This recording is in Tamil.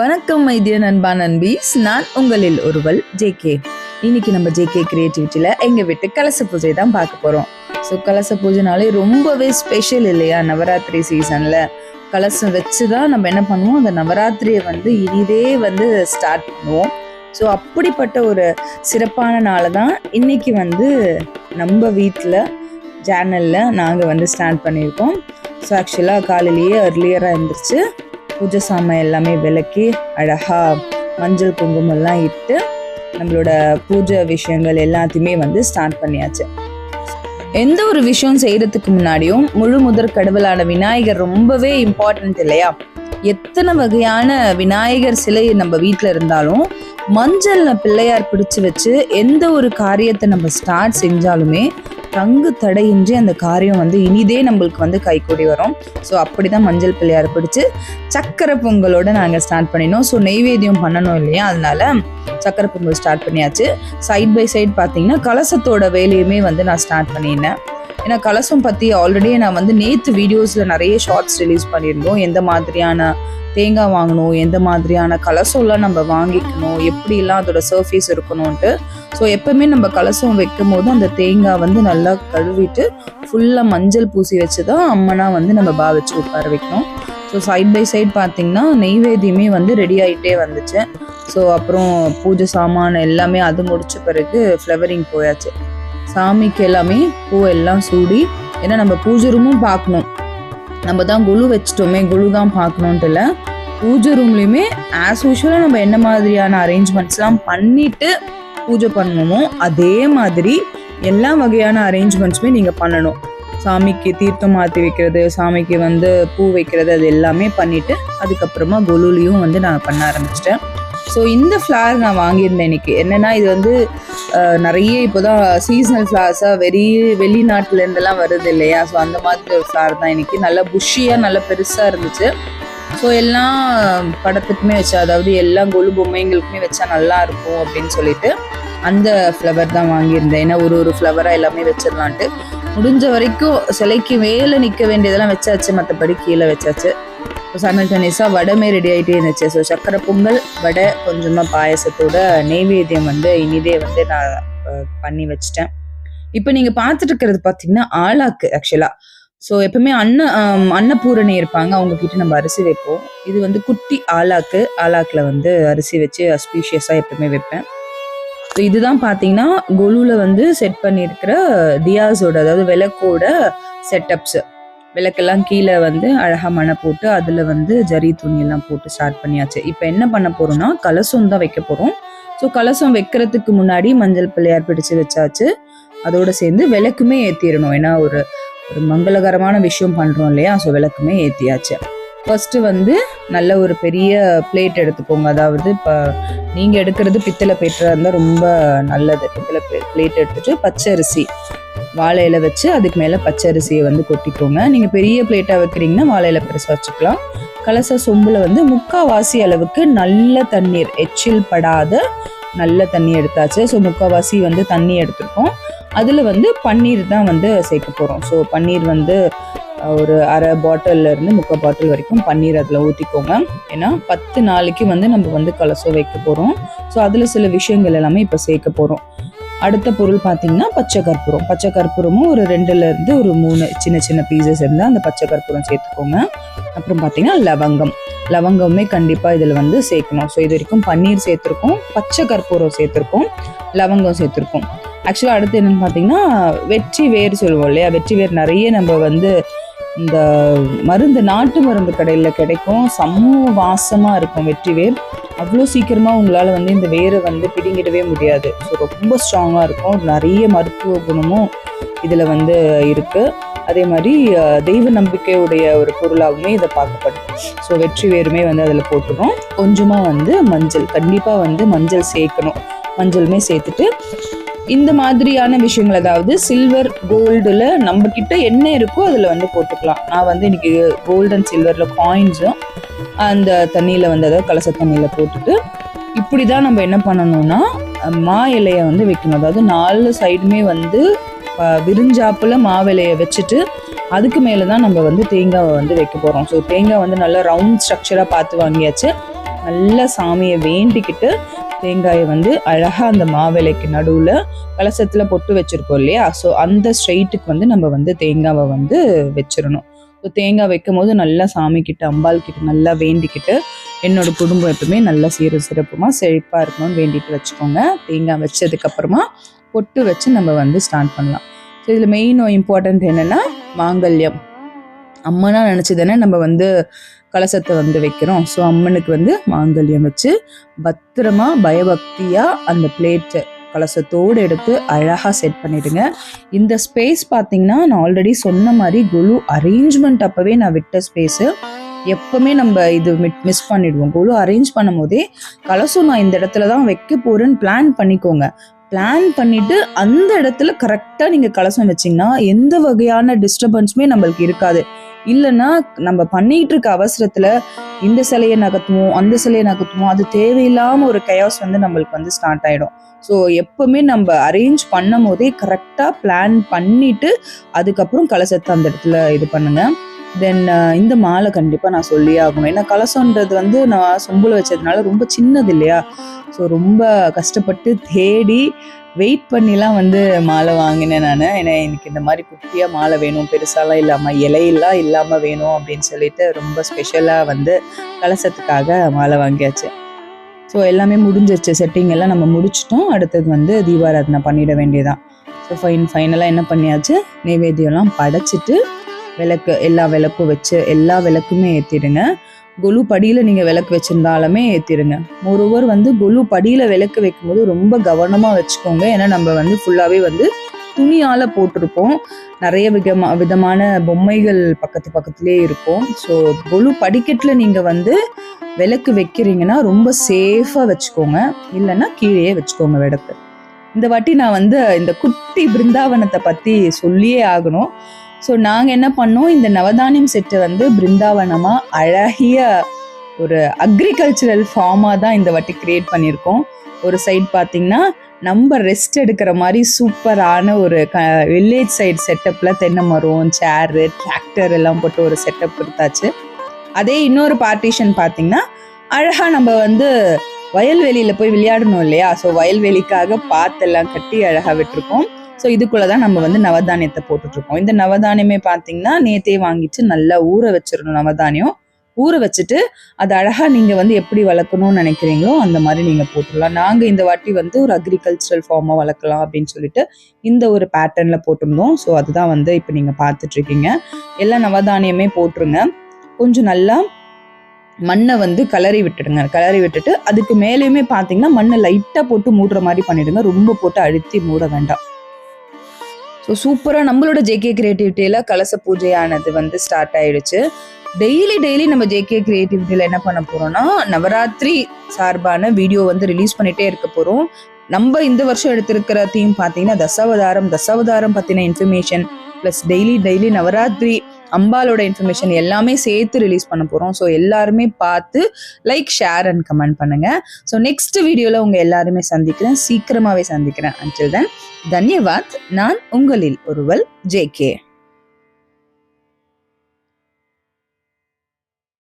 வணக்கம் மைதிய நண்பா நண்பீஸ். நான் உங்களில் ஒருவள் ஜேகே இன்னைக்கு நம்ம ஜேகே கிரியேட்டிவிட்டியில் எங்கள் வீட்டு கலச பூஜை தான் பார்க்க போகிறோம் ஸோ கலச பூஜைனாலே ரொம்பவே ஸ்பெஷல் இல்லையா? நவராத்திரி சீசனில் கலசம் வச்சு தான் நம்ம என்ன பண்ணுவோம்? அந்த நவராத்திரியை வந்து இனிதே வந்து ஸ்டார்ட் பண்ணுவோம். ஸோ அப்படிப்பட்ட ஒரு சிறப்பான நாளை தான் இன்னைக்கு வந்து நம்ம வீட்டில் ஜேர்னலில் நாங்கள் வந்து ஸ்டார்ட் பண்ணியிருக்கோம். ஸோ ஆக்சுவலாக காலையிலேயே அர்லியராக இருந்துருச்சு பூஜை சாமான் எல்லாமே விளக்கி அழகாக மஞ்சள் குங்குமம் எல்லாம் இட்டு நம்மளோட பூஜை விஷயங்கள் எல்லாத்தையுமே வந்து ஸ்டார்ட் பண்ணியாச்சு. எந்த ஒரு விஷயம் செய்யறதுக்கு முன்னாடியும் முழு முதற் கடவுளான விநாயகர் ரொம்பவே இம்பார்ட்டன்ட் இல்லையா? எத்தனை வகையான விநாயகர் சிலை நம்ம வீட்டில் இருந்தாலும் மஞ்சள்ல பிள்ளையார் பிடிச்சு வச்சு எந்த ஒரு காரியத்தை நம்ம ஸ்டார்ட் செஞ்சாலுமே தங்கு தடையின்றி அந்த காரியம் வந்து இனிதே நம்மளுக்கு வந்து கைக்கூடி வரும். ஸோ அப்படிதான் மஞ்சள் பிள்ளையார் பிடிச்சி சக்கரை பொங்கலோடு நாங்கள் ஸ்டார்ட் பண்ணினோம். ஸோ நெய்வேத்தியம் பண்ணணும் இல்லையா? அதனால சக்கரை பொங்கல் ஸ்டார்ட் பண்ணியாச்சு. சைட் பை சைட் பார்த்தீங்கன்னா கலசத்தோட வேலையுமே வந்து நான் ஸ்டார்ட் பண்ணியிருந்தேன். ஏன்னா கலசம் பற்றி ஆல்ரெடி நான் வந்து நேற்று வீடியோஸில் நிறைய ஷார்ட்ஸ் ரிலீஸ் பண்ணியிருந்தோம். எந்த மாதிரியான தேங்காய் வாங்கணும் எந்த மாதிரியான கலசம்லாம் நம்ம வாங்கிக்கணும் எப்படிலாம் அதோட சர்ஃபேஸ் இருக்கணும்ன்ட்டு. ஸோ எப்பவுமே நம்ம கலசம் வைக்கும் போது அந்த தேங்காய் வந்து நல்லா கழுவிட்டு ஃபுல்லாக மஞ்சள் பூசி வச்சு தான் அம்மனா வந்து நம்ம பா வச்சு உட்கார வைக்கணும். ஸோ சைட் பை சைட் பார்த்தீங்கன்னா நெய்வேத்தியமே வந்து ரெடி ஆகிட்டே வந்துச்சு. ஸோ அப்புறம் பூஜை சாமான் எல்லாமே அது முடிச்ச பிறகு ஃப்ளவரிங் போயாச்சு. சாமிக்கு எல்லாமே பூ எல்லாம் சூடி ஏன்னா நம்ம பூஜை ரூமும் பார்க்கணும். நம்ம தான் குழு வச்சிட்டோமே குழு தான் பார்க்கணுன்ட்டு இல்லை. பூஜை ரூம்லேயுமே ஆஸ் யூஷுவலாக நம்ம என்ன மாதிரியான அரேஞ்ச்மெண்ட்ஸ்லாம் பண்ணிட்டு பூஜை பண்ணணுமோ அதே மாதிரி எல்லா வகையான அரேஞ்ச்மெண்ட்ஸுமே நீங்கள் பண்ணணும். சாமிக்கு தீர்த்தம் மாற்றி வைக்கிறது சாமிக்கு வந்து பூ வைக்கிறது அது எல்லாமே பண்ணிவிட்டு அதுக்கப்புறமா கொலுலையும் வந்து நான் பண்ண ஆரம்பிச்சிட்டேன். ஸோ இந்த ஃப்ளார் நான் வாங்கியிருந்தேன் இன்னைக்கு. என்னென்னா இது வந்து நிறைய நிறைய இப்போதான் சீசனல் ஃப்ளவர்ஸாக வெறி வெளிநாட்டிலேருந்துலாம் வருது இல்லையா? ஸோ அந்த மாதிரி ஒரு ஃப்ளார் தான் இன்றைக்கி நல்லா புஷ்ஷியாக நல்லா பெருசாக இருந்துச்சு. ஸோ எல்லாம் படத்துக்குமே வச்சா அதாவது எல்லா கொலு பொம்மைங்களுக்குமே வச்சா நல்லா இருக்கும் அப்படின்னு சொல்லிட்டு அந்த ஃப்ளவர் தான் வாங்கியிருந்தேன். ஏன்னா ஒரு ஒரு ஃப்ளவராக எல்லாமே வச்சிடலான்ட்டு. முடிஞ்ச வரைக்கும் சிலைக்கு மேலே நிற்க வேண்டியதெல்லாம் வச்சாச்சு. மற்றபடி கீழே வச்சாச்சு. சைமல்டேனியஸாக வடமே ரெடி ஆகிட்டே இருந்துச்சு. ஸோ சர்க்கரை பொங்கல் வடை கொஞ்சமாக பாயசத்தோட நெய்வேத்தியம் வந்து இனிதே வந்து நான் பண்ணி வச்சிட்டேன். இப்போ நீங்கள் பார்த்துட்டு இருக்கிறது பார்த்தீங்கன்னா ஆளாக்கு ஆக்சுவலாக ஸோ எப்பவுமே அன்ன அன்னபூரணி இருப்பாங்க. அவங்க கிட்ட நம்ம அரிசி வைப்போம். இது வந்து குட்டி ஆளாக்கு ஆளாக்கில் வந்து அரிசி வச்சு அஸ்பீஷியஸாக எப்பவுமே வைப்பேன். ஸோ இதுதான் பார்த்தீங்கன்னா கொலுவில் வந்து செட் பண்ணியிருக்கிற தியாஸோட அதாவது விளக்கோட செட்டப்ஸ் விளக்கெல்லாம் கீழே வந்து அழகாக மண போட்டு அதில் வந்து ஜரி துணியெல்லாம் போட்டு ஸ்டார்ட் பண்ணியாச்சு. இப்போ என்ன பண்ண போகிறோம்னா கலசம் தான் வைக்க போகிறோம் ஸோ கலசம் வைக்கிறதுக்கு முன்னாடி மஞ்சள் பிள்ளையார் பிடிச்சு வச்சாச்சு. அதோடு சேர்ந்து விளக்குமே ஏற்றிடணும் ஏன்னா ஒரு ஒரு மங்களகரமான விஷயம் பண்ணுறோம் இல்லையா? ஸோ விளக்குமே ஏற்றியாச்சு ஃபஸ்ட்டு வந்து நல்ல ஒரு பெரிய பிளேட் எடுத்துக்கோங்க. அதாவது இப்போ நீங்கள் எடுக்கிறது பித்தளை பிளேட்டாக இருந்தால் ரொம்ப நல்லது. பித்தளை பிளேட் எடுத்துட்டு பச்சரிசி. வாழை இலை வச்சு அதுக்கு மேலே பச்சரிசியை வந்து கொட்டிக்கோங்க. நீங்கள் பெரிய பிளேட்டாக வைக்கிறீங்கன்னா வாழை இலை பெருசாக வச்சுக்கலாம். கலச சொம்பில் வந்து முக்காவாசி அளவுக்கு நல்ல தண்ணீர் எச்சில் படாத நல்ல தண்ணி எடுத்தாச்சு. ஸோ முக்காவாசி வந்து தண்ணி எடுத்திருக்கோம். அதில் வந்து பன்னீர் தான் வந்து சேர்க்க போகிறோம் ஸோ பன்னீர் வந்து ஒரு அரை பாட்டிலேருந்து முக்கால் பாட்டில் வரைக்கும் பன்னீர் அதில் ஊற்றிக்கோங்க ஏன்னா பத்து நாளைக்கு வந்து நம்ம வந்து கலசம் வைக்க போகிறோம் ஸோ அதில் சில விஷயங்கள் எல்லாமே இப்போ சேர்க்க போகிறோம் அடுத்த பொருள் பார்த்தீங்கன்னா பச்சை கற்பூரம். பச்சை கற்பூரமும் ஒரு ரெண்டுல இருந்து ஒரு மூணு சின்ன சின்ன பீசஸ் இருந்தால் அந்த பச்சை கற்பூரம் சேர்த்துக்கோங்க. அப்புறம் பார்த்தீங்கன்னா லவங்கம். லவங்கமே கண்டிப்பாக இதில் வந்து சேர்க்கணும். ஸோ இது வரைக்கும் பன்னீர் சேர்த்துருக்கோம் பச்சை கற்பூரம் சேர்த்துருக்கோம் லவங்கம் சேர்த்துருக்கோம். ஆக்சுவலாக அடுத்து என்னென்னு பார்த்தீங்கன்னா வெற்றி வேர் சொல்லுவோம் இல்லையா? வெற்றி வேர் நிறைய நம்ம வந்து இந்த மருந்து நாட்டு மருந்து கடையில் கிடைக்கும். சமூக வாசமாக இருக்கும் வெற்றி வேர். அவ்வளோ சீக்கிரமாக உங்களால் வந்து இந்த வேரை வந்து பிடுங்கிடவே முடியாது. ஸோ ரொம்ப ஸ்ட்ராங்காக இருக்கும். நிறைய மருத்துவ குணமும் இதில் வந்து இருக்குது அதே மாதிரி தெய்வ நம்பிக்கையுடைய ஒரு பொருளாகவுமே இதை பார்க்கப்படுது. ஸோ வெற்றி வேருமே வந்து அதில் போட்டுடும் கொஞ்சமாக வந்து மஞ்சள் கண்டிப்பாக வந்து மஞ்சள் சேர்க்கணும். மஞ்சளுமே சேர்த்துட்டு இந்த மாதிரியான விஷயங்கள் அதாவது சில்வர் கோல்டில் நம்ம என்ன இருக்கோ அதில் வந்து போட்டுக்கலாம். நான் வந்து இன்றைக்கி கோல்டு அண்ட் சில்வரில் காயின்ஸும் அந்த தண்ணியில் வந்து அதை கலச தண்ணியில் போட்டுட்டு இப்படி தான் நம்ம என்ன பண்ணணும்னா மா இலையை வந்து வைக்கணும். அதாவது நாலு சைடுமே வந்து விரிஞ்சாப்பில் மாவிலையை வச்சுட்டு அதுக்கு மேலே தான் நம்ம வந்து தேங்காவை வந்து வைக்க போகிறோம் ஸோ தேங்காய் வந்து நல்லா ரவுண்ட் ஸ்ட்ரக்சராக பார்த்து வாங்கியாச்சு. நல்லா சாமியை வேண்டிக்கிட்டு தேங்காயை வந்து அழகாக அந்த மாவிலைக்கு நடுவில் கலசத்தில் பொட்டு வச்சுருக்கோம் இல்லையா? ஸோ அந்த ஸ்ட்ரெயிட்டுக்கு வந்து நம்ம வந்து தேங்காவை வந்து வச்சிடணும். ஸோ தேங்காய் வைக்கும் போது நல்லா சாமி கிட்ட அம்பாள் கிட்ட நல்லா வேண்டிக்கிட்டு என்னோட குடும்பம் எப்பவுமே நல்லா சீர சிறப்புமாக செழிப்பாக இருக்கணும்னு வேண்டிட்டு வச்சுக்கோங்க. தேங்காய் வச்சதுக்கப்புறமா பொட்டு வச்சு நம்ம வந்து ஸ்டார்ட் பண்ணலாம். ஸோ இதில் மெயின் இம்பார்ட்டன்ட் என்னென்னா மாங்கல்யம். அம்மனா நினச்சி தானே நம்ம வந்து கலசத்தை வந்து வைக்கிறோம். ஸோ அம்மனுக்கு வந்து மாங்கல்யம் வச்சு பத்திரமா பயபக்தியாக அந்த பிளேட்டு கலசத்தோடு எடுத்து அழகாக செட் பண்ணிடுங்க. இந்த ஸ்பேஸ் பார்த்தீங்கன்னா நான் ஆல்ரெடி சொன்ன மாதிரி குழு அரேஞ்ச்மெண்ட் அப்போவே நான் விட்ட ஸ்பேஸு எப்பவுமே நம்ம இது மிஸ் பண்ணிடுவோம். குழு அரேஞ்ச் பண்ணும் போதே கலசம் நான் இந்த இடத்துல தான் வைக்க போறேன்னு பிளான் பண்ணிக்கோங்க. பிளான் பண்ணிட்டு அந்த இடத்துல கரெக்டாக நீங்கள் கலசம் வச்சிங்கன்னா எந்த வகையான டிஸ்டர்பன்ஸுமே நம்மளுக்கு இருக்காது. இல்லைன்னா நம்ம பண்ணிட்டு இருக்க அவசரத்துல இந்த சிலையை நகர்த்துவோம் அந்த சிலையை நகர்த்துவோம். அது தேவையில்லாம ஒரு கயாஸ் வந்து நம்மளுக்கு வந்து ஸ்டார்ட் ஆயிடும். ஸோ எப்பவுமே நம்ம அரேஞ்ச் பண்ணும் போதே கரெக்டாக பிளான் பண்ணிட்டு அதுக்கப்புறம் கலசத்தை அந்த இடத்துல இது பண்ணுங்க. தென் இந்த மாலை கண்டிப்பாக நான் சொல்லியே ஆகணும். ஏன்னா கலசன்றது வந்து நான் சொம்புல வச்சதுனால ரொம்ப சின்னது இல்லையா? ஸோ ரொம்ப கஷ்டப்பட்டு தேடி வெயிட் பண்ணிலாம் வந்து மாலை வாங்கினேன் நான். ஏன்னா எனக்கு இந்த மாதிரி குட்டியாக மாலை வேணும் பெருசாலாம் இல்லாமல் இலையெல்லாம் இல்லாமல் வேணும் அப்படின்னு சொல்லிட்டு ரொம்ப ஸ்பெஷலாக வந்து கலசத்துக்காக மாலை வாங்கியாச்சு. ஸோ எல்லாமே முடிஞ்சிருச்சு. செட்டிங் எல்லாம் நம்ம முடிச்சிட்டோம். அடுத்தது வந்து தீபாராதனை பண்ணிட வேண்டியதான் ஸோ ஃபைன் ஃபைனலாக என்ன பண்ணியாச்சு? நைவேத்தியம்லாம் படைச்சிட்டு விளக்கு எல்லா விளக்கும் வச்சு எல்லா விளக்குமே ஏற்றிடுங்க கொலு படியில் நீங்கள் விளக்கு வச்சுருந்தாலுமே ஏற்றிடுங்க ஒருவர் வந்து கொலு படியில் விளக்கு வைக்கும்போது ரொம்ப கவனமாக வச்சுக்கோங்க. ஏன்னா நம்ம வந்து ஃபுல்லாகவே வந்து துணியால் போட்டிருப்போம். நிறைய விதமா விதமான பொம்மைகள் பக்கத்து பக்கத்துலேயே இருக்கும். ஸோ கொலு படிக்கட்டில் நீங்கள் வந்து விளக்கு வைக்கிறீங்கன்னா ரொம்ப சேஃபாக வச்சுக்கோங்க. இல்லைன்னா கீழேயே வச்சுக்கோங்க விளக்கு. இந்த வாட்டி நான் வந்து இந்த குட்டி பிருந்தாவனத்தை பற்றி சொல்லியே ஆகணும். ஸோ நாங்கள் என்ன பண்ணோம்? இந்த நவதானியம் செட்டு வந்து பிருந்தாவனமாக அழகிய ஒரு அக்ரிகல்ச்சரல் ஃபார்மாக தான் இந்த வாட்டி கிரியேட் பண்ணியிருக்கோம். ஒரு சைட் பார்த்திங்கன்னா நம்ம ரெஸ்ட் எடுக்கிற மாதிரி சூப்பரான ஒரு க வில்லேஜ் சைட் செட்டப்பில் தென்னை மரம் சேரு டிராக்டர் எல்லாம் போட்டு ஒரு செட்டப் கொடுத்தாச்சு. அதே இன்னொரு பார்ட்டிஷன் பார்த்திங்கன்னா அழகாக நம்ம வந்து வயல்வெளியில் போய் விளையாடணும் இல்லையா? ஸோ வயல்வெளிக்காக பாத்தெல்லாம் கட்டி அழகாக விட்டுருக்கோம். ஸோ இதுக்குள்ளே தான் நம்ம வந்து நவதானியத்தை போட்டுட்ருக்கோம். இந்த நவதானியமே பார்த்தீங்கன்னா நேத்தே வாங்கிட்டு நல்லா ஊற வச்சிடணும் நவதானியம். ஊற வச்சுட்டு அது அழகாக நீங்கள் வந்து எப்படி வளர்க்கணும்னு நினைக்கிறீங்களோ அந்த மாதிரி நீங்கள் போட்டுடலாம். நாங்கள் இந்த வாட்டி வந்து ஒரு அக்ரிகல்ச்சரல் ஃபார்மாக வளர்க்கலாம் அப்படின்னு சொல்லிட்டு இந்த ஒரு பேட்டர்னில் போட்டிருந்தோம். ஸோ அதுதான் வந்து இப்போ நீங்கள் பார்த்துட்ருக்கீங்க எல்லா நவதானியமே போட்டுருங்க. கொஞ்சம் நல்லா மண்ணை வந்து கலரி விட்டுடுங்க. கலரி விட்டுட்டு அதுக்கு மேலேயுமே பார்த்தீங்கன்னா மண்ணை லைட்டாக போட்டு மூடுற மாதிரி பண்ணிடுங்க. ரொம்ப போட்டு அழுத்தி மூட வேண்டாம். ஸோ சூப்பராக நம்மளோட ஜேகே கிரியேட்டிவிட்டியில் கலச பூஜையானது வந்து ஸ்டார்ட் ஆயிடுச்சு. டெய்லி டெய்லி நம்ம ஜேகே கிரியேட்டிவிட்டியில் என்ன பண்ண போகிறோம்னா நவராத்திரி சார்பான வீடியோ வந்து ரிலீஸ் பண்ணிகிட்டே இருக்க போகிறோம் நம்ம இந்த வருஷம் எடுத்திருக்கிற தீம் பார்த்தீங்கன்னா தசாவதாரம் தசாவதாரம் பற்றின information plus daily daily Navaratri அம்பாலோட information எல்லாமே சேர்த்து ரிலீஸ் பண்ண போகிறோம் ஸோ எல்லாருமே பார்த்து லைக் ஷேர் அண்ட் கமெண்ட் பண்ணுங்கள் ஸோ நெக்ஸ்ட் வீடியோவில் உங்கள் எல்லாருமே சந்திக்கிறேன். சீக்கிரமாகவே சந்திக்கிறேன். அன்டில் தென் தன்யவாத். நான் உங்களில் ஒருவல் ஜே கே